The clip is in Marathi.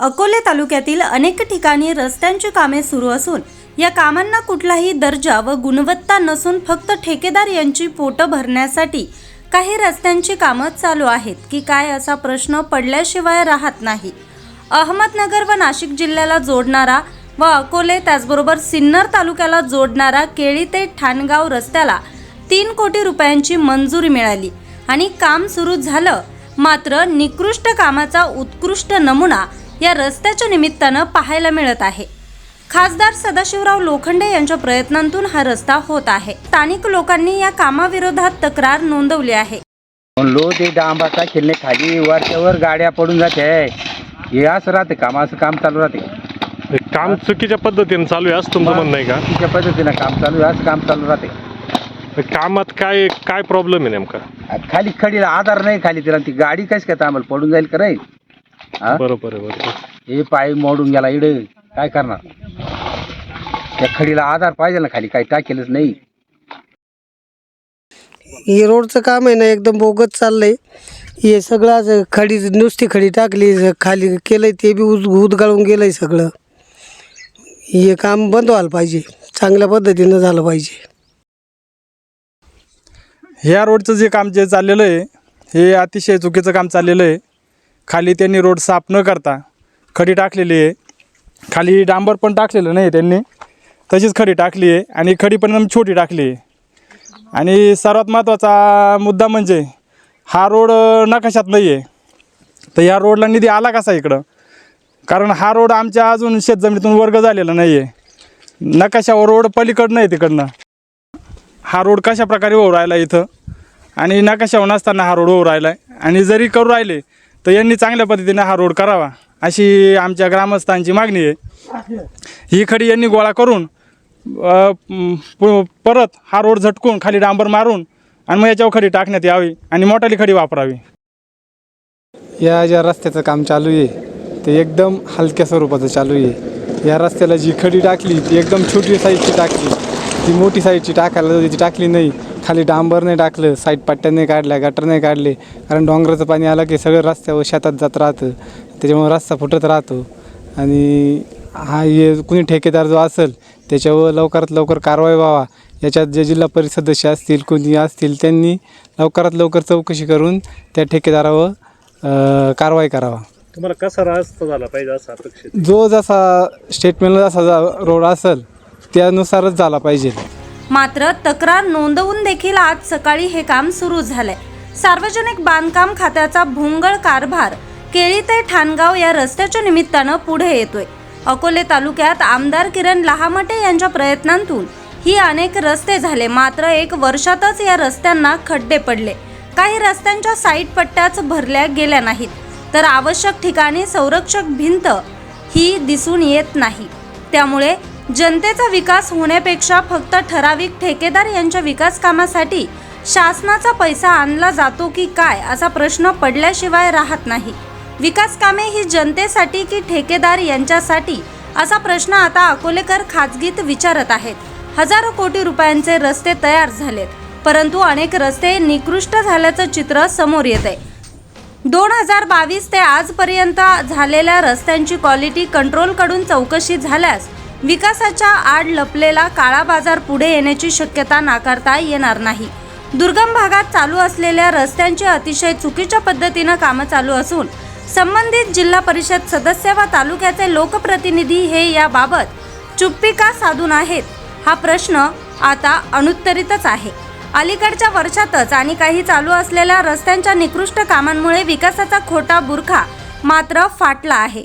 अकोले तालुक्यातील अनेक ठिकाणी रस्त्यांची कामे सुरू असून या कामांना कुठलाही दर्जा व गुणवत्ता नसून फक्त ठेकेदार यांची पोटं भरण्यासाठी काही रस्त्यांची कामं चालू आहेत की काय असा प्रश्न पडल्याशिवाय राहत नाही. अहमदनगर व नाशिक जिल्ह्याला जोडणारा व अकोले त्याचबरोबर सिन्नर तालुक्याला जोडणारा केळी ते ठाणगाव रस्त्याला तीन कोटी रुपयांची मंजुरी मिळाली आणि काम सुरू झालं. मात्र निकृष्ट कामाचा उत्कृष्ट नमुना या रस्त्याच्या निमित्तानं पाहायला मिळत आहे. खासदार सदाशिवराव लोखंडे यांच्या प्रयत्नांतून हा रस्ता होत आहे. स्थानिक लोकांनी या कामाविरोधात तक्रार नोंदवली आहे. म्हणलो ते डांबाचा खेळणे खाली वरच्यावर गाड्या पडून जाते. हे असं राहते काम असं काम चालू राहते. हे काम चुकीच्या पद्धतीने चालू आहे असं तुमचं म्हणणं आहे का? तिच्या पद्धतीनं काम चालू आहे असं काम चालू राहते. हे कामात काय काय प्रॉब्लेम आहे नेमका? खाली खडीला आधार नाही खाली तिला ती गाडी कशी काय थांबल पडून जाईल का रे हा? बरोबर आहे बरोबर हे पाय मोडून गेला इडे. काय करणार? त्या खडीला आधार पाहिजे ना खाली काही टाकेलच नाही. हे रोडचं काम आहे ना एकदम बोगत चाललंय. हे सगळं असं खडी नुसती खडी टाकली खाली केलंय ते बी उद उदगाळून गेलंय सगळं. हे काम बंद व्हायला पाहिजे चांगल्या पद्धतीनं झालं पाहिजे. ह्या रोडचं जे काम जे चाललेलं आहे हे अतिशय चुकीचं काम चाललेलं आहे. खाली त्यांनी रोड साफ न करता खडी टाकलेली आहे. खाली डांबर पण टाकलेलं नाही त्यांनी. तशीच खडी टाकली आहे आणि खडी पण छोटी टाकली आहे. आणि सर्वात महत्त्वाचा मुद्दा म्हणजे हा रोड नकाशात नाही आहे तर या रोडला निधी आला कसा इकडं? कारण हा रोड आमच्या अजून शेतजमिनीतून वर्ग झालेला नाही आहे नकाशावर रोड पलीकडनं आहे तिकडनं. हा रोड कशा प्रकारे होऊ राहिला इथं? आणि नकाशावर नसताना हा रोड होऊ राहिला आहे आणि जरी करू राहिले तर यांनी चांगल्या पद्धतीने हा रोड करावा. अशी आमच्या ग्रामस्थांची मागणी आहे. ही खडी यांनी गोळा करून प- परत हा रोड झटकून खाली डांबर मारून आणि मग याच्यावर खडी टाकण्यात यावी आणि मोठाली खडी वापरावी. या ज्या रस्त्याचं काम चालू आहे ते एकदम हलक्या स्वरूपाचं चालू आहे. या रस्त्याला जी खडी टाकली ती एकदम छोटी साईजची टाकली. ती मोठी साईजची टाकायला त्याची टाकली नाही खाली डांबर नाही टाकलं साईड पट्ट्या नाही काढल्या गटर नाही काढले. कारण डोंगराचं पाणी आलं की सगळं रस्त्यावर शेतात जात राहतं. त्याच्यामुळे रस्ता फुटत राहतो. आणि हा हे कुणी ठेकेदार जो असेल त्याच्यावर लवकरात लवकर कारवाई व्हावा. याच्यात जे जिल्हा परिषद सदस्य असतील कोणी असतील त्यांनी लवकरात लवकर चौकशी करून त्या ठेकेदारावर कारवाई करावा. तुम्हाला कसा रस्ता झाला पाहिजे असं अपेक्षित? जो जसा स्टेटमेंटला जसा जा- रोड असेल त्यानुसारच झाला पाहिजे. मात्र तक्रार नोंदवून देखील आज सकाळी हे काम सुरू झालंय. सार्वजनिक बांधकाम खात्याचा भोंगळ कारभार केळी ते ठाणगाव या रस्त्याच्या निमित्तानं पुढे येतोय. अकोले तालुक्यात आमदार किरण लहामटे यांच्या प्रयत्नांतून ही अनेक रस्ते झाले. मात्र एक वर्षातच या रस्त्यांना खड्डे पडले. काही रस्त्यांच्या साईड पट्ट्याच भरल्या गेल्या नाहीत. तर आवश्यक ठिकाणी संरक्षक भिंत ही दिसून येत नाही. त्यामुळे जनतेचा विकास होण्यापेक्षा फक्त ठराविक ठेकेदार यांच्या विकास कामासाठी शासनाचा पैसा आणला जातो की काय असा प्रश्न पडल्याशिवाय राहत नाही. विकास कामे ही जनतेसाठी की ठेकेदार यांच्यासाठी? असा प्रश्न आता अकोलेकर खाजगीत विचारत आहेत. हजारो कोटी रुपयांचे रस्ते तयार झालेत परंतु अनेक रस्ते निकृष्ट झाल्याचं चित्र समोर येत दोन हजार बावीस ते आजपर्यंत झालेल्या रस्त्यांची क्वालिटी कंट्रोलकडून चौकशी झाल्यास विकासाच्या आड लपलेला काळा बाजार पुढे येण्याची शक्यता नाकारता येणार नाही. दुर्गम भागात चालू असलेल्या रस्त्यांची अतिशय चुकीच्या पद्धतीनं कामं चालू असून संबंधित जिल्हा परिषद सदस्य व तालुक्याचे लोकप्रतिनिधी हे याबाबत चुप्पी का साधून आहेत हा प्रश्न आता अनुत्तरितच आहे. अलीकडच्या वर्षातच आणि काही चालू असलेल्या रस्त्यांच्या निकृष्ट कामांमुळे विकासाचा खोटा बुरखा मात्र फाटला आहे.